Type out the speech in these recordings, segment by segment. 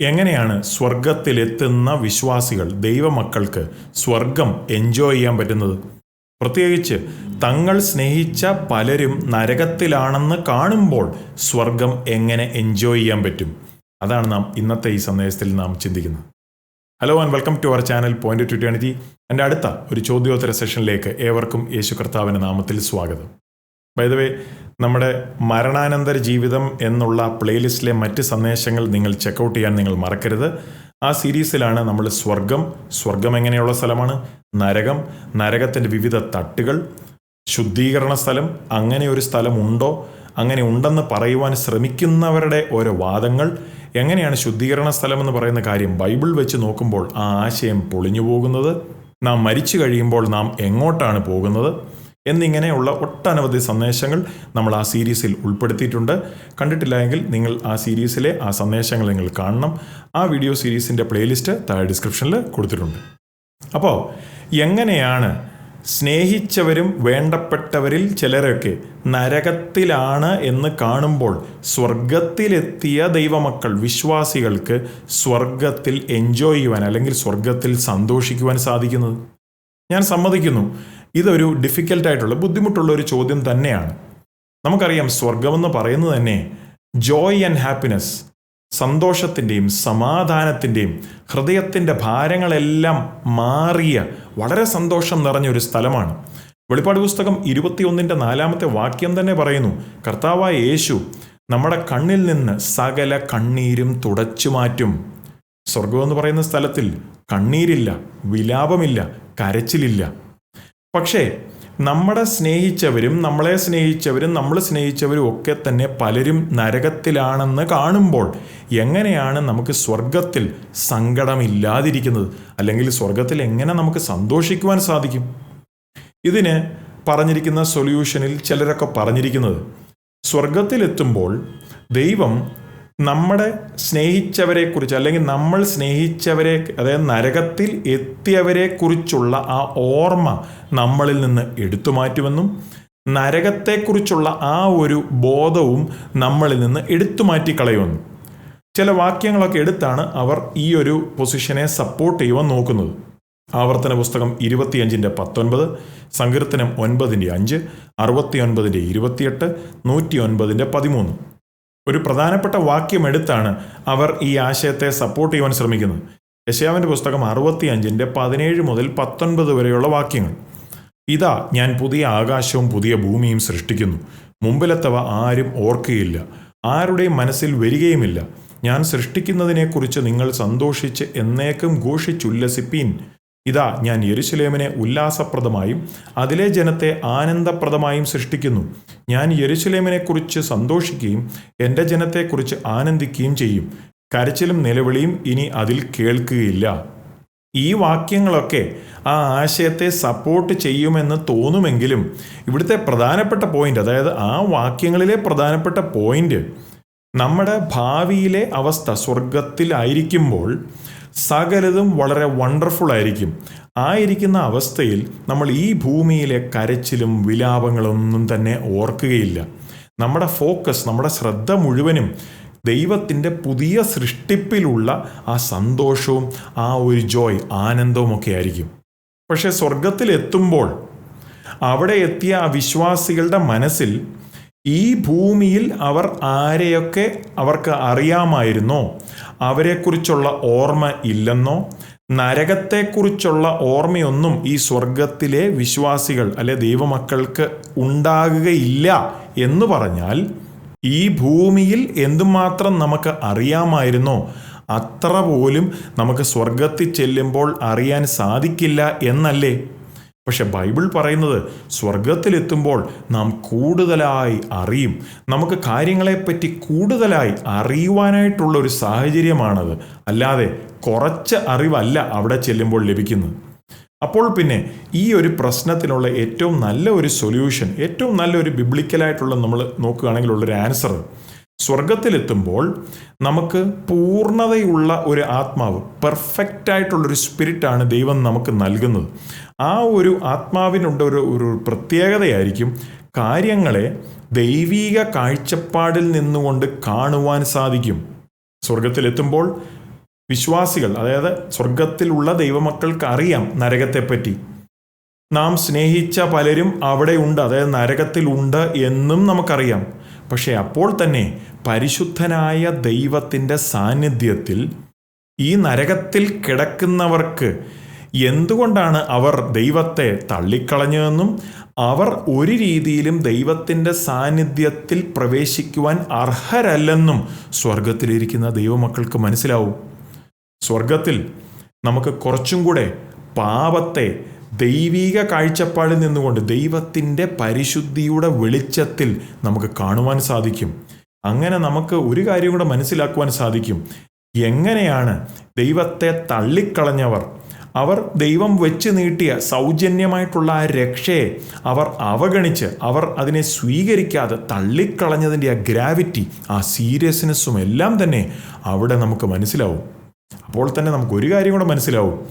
എങ്ങനെയാണ് സ്വർഗത്തിലെത്തുന്ന വിശ്വാസികൾ ദൈവമക്കൾക്ക് സ്വർഗം എൻജോയ് ചെയ്യാൻ പറ്റുന്നത്? പ്രത്യേകിച്ച് തങ്ങൾ സ്നേഹിച്ച പലരും നരകത്തിലാണെന്ന് കാണുമ്പോൾ സ്വർഗം എങ്ങനെ എൻജോയ് ചെയ്യാൻ പറ്റും? അതാണ് നാം ഇന്നത്തെ ഈ സന്ദേശത്തിൽ നാം ചിന്തിക്കുന്നത്. Hello and welcome to our channel point two twenty എന്റെ അടുത്ത ഒരു ചോദ്യോത്തര സെഷനിലേക്ക് ഏവർക്കും യേശു കർത്താവിന്റെ നാമത്തിൽ സ്വാഗതം. വൈദവേ നമ്മുടെ മരണാനന്തര ജീവിതം എന്നുള്ള പ്ലേലിസ്റ്റിലെ മറ്റ് സന്ദേശങ്ങൾ നിങ്ങൾ ചെക്കൗട്ട് ചെയ്യാൻ നിങ്ങൾ മറക്കരുത്. ആ സീരീസിലാണ് നമ്മൾ സ്വർഗം. സ്വർഗം എങ്ങനെയുള്ള സ്ഥലമാണ്? നരകം നരകത്തിന്റെ വിവിധ തട്ടുകൾ ശുദ്ധീകരണ സ്ഥലം അങ്ങനെ ഒരു സ്ഥലമുണ്ടോ? അങ്ങനെ ഉണ്ടെന്ന് പറയുവാൻ ശ്രമിക്കുന്നവരുടെ ഓരോ വാദങ്ങൾ എങ്ങനെയാണ് ശുദ്ധീകരണ സ്ഥലം എന്ന് പറയുന്ന കാര്യം ബൈബിൾ വെച്ച് നോക്കുമ്പോൾ ആ ആശയം പൊളിഞ്ഞു പോകുന്നത്. നാം മരിച്ചു കഴിയുമ്പോൾ നാം എങ്ങോട്ടാണ് പോകുന്നത്? എന്നിങ്ങനെയുള്ള ഒട്ടനവധി സന്ദേശങ്ങൾ നമ്മൾ ആ സീരീസിൽ ഉൾപ്പെടുത്തിയിട്ടുണ്ട്. കണ്ടിട്ടില്ല എങ്കിൽ നിങ്ങൾ ആ സീരീസിലെ ആ സന്ദേശങ്ങൾ നിങ്ങൾ കാണണം. ആ വീഡിയോ സീരീസിന്റെ പ്ലേലിസ്റ്റ് താഴെ ഡിസ്ക്രിപ്ഷനിൽ കൊടുത്തിട്ടുണ്ട്. അപ്പോൾ എങ്ങനെയാണ് സ്നേഹിച്ചവരും വേണ്ടപ്പെട്ടവരിൽ ചിലരൊക്കെ നരകത്തിലാണ് എന്ന് കാണുമ്പോൾ സ്വർഗത്തിലെത്തിയ ദൈവമക്കൾ വിശ്വാസികൾക്ക് സ്വർഗത്തിൽ എൻജോയ് ചെയ്യുവാൻ അല്ലെങ്കിൽ സ്വർഗത്തിൽ സന്തോഷിക്കുവാൻ സാധിക്കുന്നത്? ഞാൻ സമ്മതിക്കുന്നു. ഇതൊരു ഡിഫിക്കൽട്ടായിട്ടുള്ള ബുദ്ധിമുട്ടുള്ള ഒരു ചോദ്യം തന്നെയാണ്. നമുക്കറിയാം സ്വർഗമെന്ന് പറയുന്നത് തന്നെ ജോയ് ആൻഡ് ഹാപ്പിനെസ് സന്തോഷത്തിന്റെയും സമാധാനത്തിന്റെയും ഹൃദയത്തിന്റെ ഭാരങ്ങളെല്ലാം മാറിയ വളരെ സന്തോഷം നിറഞ്ഞ ഒരു സ്ഥലമാണ്. വെളിപ്പാട് പുസ്തകം ഇരുപത്തിയൊന്നിന്റെ നാലാമത്തെ വാക്യം തന്നെ പറയുന്നു കർത്താവായ യേശു നമ്മുടെ കണ്ണിൽ നിന്ന് സകല കണ്ണീരും തുടച്ചു മാറ്റും. സ്വർഗമെന്ന് പറയുന്ന സ്ഥലത്തിൽ കണ്ണീരില്ല വിലാപമില്ല കരച്ചിലില്ല. പക്ഷേ നമ്മളെ സ്നേഹിച്ചവരും നമ്മളെ സ്നേഹിച്ചവരും നമ്മൾ സ്നേഹിച്ചവരും ഒക്കെ തന്നെ പലരും നരകത്തിലാണെന്ന് കാണുമ്പോൾ എങ്ങനെയാണ് നമുക്ക് സ്വർഗത്തിൽ സങ്കടമില്ലാതിരിക്കുന്നത്? അല്ലെങ്കിൽ സ്വർഗത്തിൽ എങ്ങനെ നമുക്ക് സന്തോഷിക്കുവാൻ സാധിക്കും? ഇതിന് പറഞ്ഞിരിക്കുന്ന സൊല്യൂഷനിൽ ചിലരൊക്കെ പറഞ്ഞിരിക്കുന്നത് സ്വർഗത്തിലെത്തുമ്പോൾ ദൈവം നമ്മുടെ സ്നേഹിച്ചവരെ കുറിച്ച് അല്ലെങ്കിൽ നമ്മൾ സ്നേഹിച്ചവരെ അതായത് നരകത്തിൽ എത്തിയവരെ കുറിച്ചുള്ള ആ ഓർമ്മ നമ്മളിൽ നിന്ന് എടുത്തു മാറ്റുമെന്നും നരകത്തെക്കുറിച്ചുള്ള ആ ഒരു ബോധവും നമ്മളിൽ നിന്ന് എടുത്തു മാറ്റിക്കളയുമെന്നും. ചില വാക്യങ്ങളൊക്കെ എടുത്താണ് അവർ ഈ ഒരു പൊസിഷനെ സപ്പോർട്ട് ചെയ്യുവാൻ നോക്കുന്നത്. ആവർത്തന പുസ്തകം ഇരുപത്തിയഞ്ചിന്റെ പത്തൊൻപത് സങ്കീർത്തനം ഒൻപതിന്റെ അഞ്ച് അറുപത്തി ഒൻപതിന്റെ ഇരുപത്തിയെട്ട് നൂറ്റി ഒൻപതിന്റെ പതിമൂന്ന്. ഒരു പ്രധാനപ്പെട്ട വാക്യം എടുത്താണ് അവർ ഈ ആശയത്തെ സപ്പോർട്ട് ചെയ്യുവാൻ ശ്രമിക്കുന്നത്. യശയാവിന്റെ പുസ്തകം അറുപത്തി അഞ്ചിന്റെ പതിനേഴ് മുതൽ പത്തൊൻപത് വരെയുള്ള വാക്യങ്ങൾ. ഇതാ ഞാൻ പുതിയ ആകാശവും പുതിയ ഭൂമിയും സൃഷ്ടിക്കുന്നു. മുമ്പിലത്തവ ആരും ഓർക്കുകയില്ല ആരുടെയും മനസ്സിൽ വരികയുമില്ല. ഞാൻ സൃഷ്ടിക്കുന്നതിനെക്കുറിച്ച് നിങ്ങൾ സന്തോഷിച്ച് എന്നേക്കും ഘോഷിച്ചുല്ലസിപ്പീൻ. ഇതാ ഞാൻ യെരുശലേമിനെ ഉല്ലാസപ്രദമായും അതിലെ ജനത്തെ ആനന്ദപ്രദമായും സൃഷ്ടിക്കുന്നു. ഞാൻ യെരുശലേമിനെക്കുറിച്ച് സന്തോഷിക്കുകയും എന്റെ ജനത്തെക്കുറിച്ച് ആനന്ദിക്കുകയും ചെയ്യും. കരച്ചിലും നിലവിളിയും ഇനി അതിൽ കേൾക്കുകയില്ല. ഈ വാക്യങ്ങളൊക്കെ ആ ആശയത്തെ സപ്പോർട്ട് ചെയ്യുമെന്ന് തോന്നുമെങ്കിലും ഇവിടുത്തെ പ്രധാനപ്പെട്ട പോയിന്റ് അതായത് ആ വാക്യങ്ങളിലെ പ്രധാനപ്പെട്ട പോയിന്റ് നമ്മുടെ ഭാവിയിലെ അവസ്ഥ സ്വർഗത്തിലായിരിക്കുമ്പോൾ സകലതും വളരെ വണ്ടർഫുൾ ആയിരിക്കും. ആയിരിക്കുന്ന അവസ്ഥയിൽ നമ്മൾ ഈ ഭൂമിയിലെ കരച്ചിലും വിലാപങ്ങളൊന്നും തന്നെ ഓർക്കുകയില്ല. നമ്മുടെ ഫോക്കസ് നമ്മുടെ ശ്രദ്ധ മുഴുവനും ദൈവത്തിന്റെ പുതിയ സൃഷ്ടിപ്പിലുള്ള ആ സന്തോഷവും ആ ഒരു ജോയ് ആനന്ദവും ഒക്കെ ആയിരിക്കും. പക്ഷേ സ്വർഗത്തിലെത്തുമ്പോൾ അവിടെ എത്തിയ ആ വിശ്വാസികളുടെ മനസ്സിൽ ഈ ഭൂമിയിൽ അവർ ആരെയൊക്കെ അവർക്ക് അറിയാമായിരുന്നോ? അവരെക്കുറിച്ചുള്ള ഓർമ്മ ഇല്ലെന്നോ? നരകത്തെക്കുറിച്ചുള്ള ഓർമ്മയൊന്നും ഈ സ്വർഗത്തിലെ വിശ്വാസികൾ അല്ലെ ദൈവമക്കൾക്ക് ഉണ്ടാകുകയില്ല എന്ന് പറഞ്ഞാൽ ഈ ഭൂമിയിൽ എന്തുമാത്രം നമുക്ക് അറിയാമായിരുന്നോ? അത്ര പോലും നമുക്ക് സ്വർഗത്തിൽ ചെല്ലുമ്പോൾ അറിയാൻ സാധിക്കില്ല എന്നല്ലേ? പക്ഷെ ബൈബിൾ പറയുന്നത് സ്വർഗത്തിലെത്തുമ്പോൾ നാം കൂടുതലായി അറിയും. നമുക്ക് കാര്യങ്ങളെപ്പറ്റി കൂടുതലായി അറിയുവാനായിട്ടുള്ള ഒരു സാഹചര്യമാണത്. അല്ലാതെ കുറച്ച് അറിവല്ല അവിടെ ചെല്ലുമ്പോൾ ലഭിക്കുന്നത്. അപ്പോൾ പിന്നെ ഈ ഒരു പ്രശ്നത്തിനുള്ള ഏറ്റവും നല്ല ഒരു സൊല്യൂഷൻ ഏറ്റവും നല്ല ഒരു ബിബ്ലിക്കലായിട്ടുള്ള നമ്മൾ നോക്കുകയാണെങ്കിൽ ഉള്ളൊരു ആൻസർ. സ്വർഗത്തിലെത്തുമ്പോൾ നമുക്ക് പൂർണതയുള്ള ഒരു ആത്മാവ് പെർഫെക്റ്റ് ആയിട്ടുള്ളൊരു സ്പിരിറ്റാണ് ദൈവം നമുക്ക് നൽകുന്നത്. ആ ഒരു ആത്മാവിനുണ്ട് ഒരു ഒരു പ്രത്യേകതയായിരിക്കും കാര്യങ്ങളെ ദൈവീക കാഴ്ചപ്പാടിൽ നിന്നുകൊണ്ട് കാണുവാൻ സാധിക്കും. സ്വർഗത്തിലെത്തുമ്പോൾ വിശ്വാസികൾ അതായത് സ്വർഗത്തിലുള്ള ദൈവമക്കൾക്ക് അറിയാം നരകത്തെപ്പറ്റി. നാം സ്നേഹിച്ച പലരും അവിടെ ഉണ്ട് അതായത് നരകത്തിലുണ്ട് എന്നും നമുക്കറിയാം. പക്ഷേ അപ്പോൾ തന്നെ പരിശുദ്ധനായ ദൈവത്തിന്റെ സാന്നിധ്യത്തിൽ ഈ നരകത്തിൽ കിടക്കുന്നവർക്ക് എന്തുകൊണ്ടാണ് അവർ ദൈവത്തെ തള്ളിക്കളഞ്ഞതെന്നും അവർ ഒരു രീതിയിലും ദൈവത്തിന്റെ സാന്നിധ്യത്തിൽ പ്രവേശിക്കുവാൻ അർഹരല്ലെന്നും സ്വർഗത്തിലിരിക്കുന്ന ദൈവമക്കൾക്ക് മനസ്സിലാവും. സ്വർഗത്തിൽ നമുക്ക് കുറച്ചും കൂടെ പാപത്തെ ദൈവീക കാഴ്ചപ്പാടിൽ നിന്നുകൊണ്ട് ദൈവത്തിന്റെ പരിശുദ്ധിയുടെ വെളിച്ചത്തിൽ നമുക്ക് കാണുവാൻ സാധിക്കും. അങ്ങനെ നമുക്ക് ഒരു കാര്യം കൂടെ മനസ്സിലാക്കുവാൻ സാധിക്കും. എങ്ങനെയാണ് ദൈവത്തെ തള്ളിക്കളഞ്ഞവർ അവർ ദൈവം വെച്ച് നീട്ടിയ സൗജന്യമായിട്ടുള്ള ആ രക്ഷയെ അവർ അവഗണിച്ച് അവർ അതിനെ സ്വീകരിക്കാതെ തള്ളിക്കളഞ്ഞതിന്റെ ആ ഗ്രാവിറ്റി ആ സീരിയസ്നെസ്സും എല്ലാം തന്നെ അവിടെ നമുക്ക് മനസ്സിലാവും. അപ്പോൾ തന്നെ നമുക്ക് ഒരു കാര്യം കൂടെ മനസ്സിലാവും.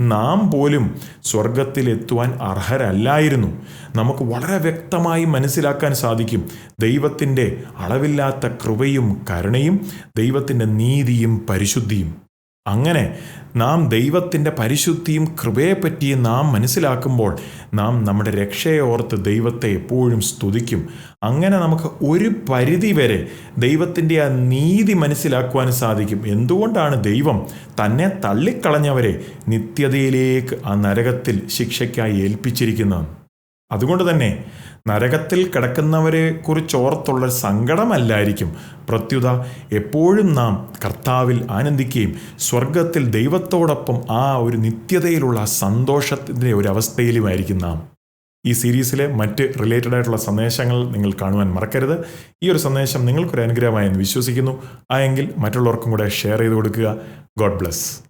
നാം പോലും സ്വർഗത്തിലെത്തുവാൻ അർഹരല്ലായിരുന്നു. നമുക്ക് വളരെ വ്യക്തമായി മനസ്സിലാക്കാൻ സാധിക്കും. ദൈവത്തിന്റെ അളവില്ലാത്ത കൃപയും കരുണയും ദൈവത്തിന്റെ നീതിയും പരിശുദ്ധിയും. അങ്ങനെ നാം ദൈവത്തിന്റെ പരിശുദ്ധിയും കൃപയെപ്പറ്റിയും നാം മനസ്സിലാക്കുമ്പോൾ നാം നമ്മുടെ രക്ഷയെ ഓർത്ത് ദൈവത്തെ എപ്പോഴും സ്തുതിക്കും. അങ്ങനെ നമുക്ക് ഒരു പരിധി വരെ ദൈവത്തിന്റെ ആ നീതി മനസ്സിലാക്കുവാൻ സാധിക്കും. എന്തുകൊണ്ടാണ് ദൈവം തന്നെ തള്ളിക്കളഞ്ഞവരെ നിത്യതയിലേക്ക് ആ നരകത്തിൽ ശിക്ഷയ്ക്കായി ഏൽപ്പിച്ചിരിക്കുന്നത്? അതുകൊണ്ട് തന്നെ നരകത്തിൽ കിടക്കുന്നവരെ കുറിച്ചോർത്തുള്ള സങ്കടമല്ലായിരിക്കും. പ്രത്യുത എപ്പോഴും നാം കർത്താവിൽ ആനന്ദിക്കുകയും സ്വർഗത്തിൽ ദൈവത്തോടൊപ്പം ആ ഒരു നിത്യതയിലുള്ള സന്തോഷത്തിന്റെ ഒരു അവസ്ഥയിലുമായിരിക്കും നാം. ഈ സീരീസിലെ മറ്റ് റിലേറ്റഡ് ആയിട്ടുള്ള സന്ദേശങ്ങൾ നിങ്ങൾ കാണുവാൻ മറക്കരുത്. ഈ ഒരു സന്ദേശം നിങ്ങൾക്കൊരു അനുഗ്രഹമായെന്ന് വിശ്വസിക്കുന്നു. ആയെങ്കിൽ മറ്റുള്ളവർക്കും കൂടെ ഷെയർ ചെയ്ത് കൊടുക്കുക. God bless.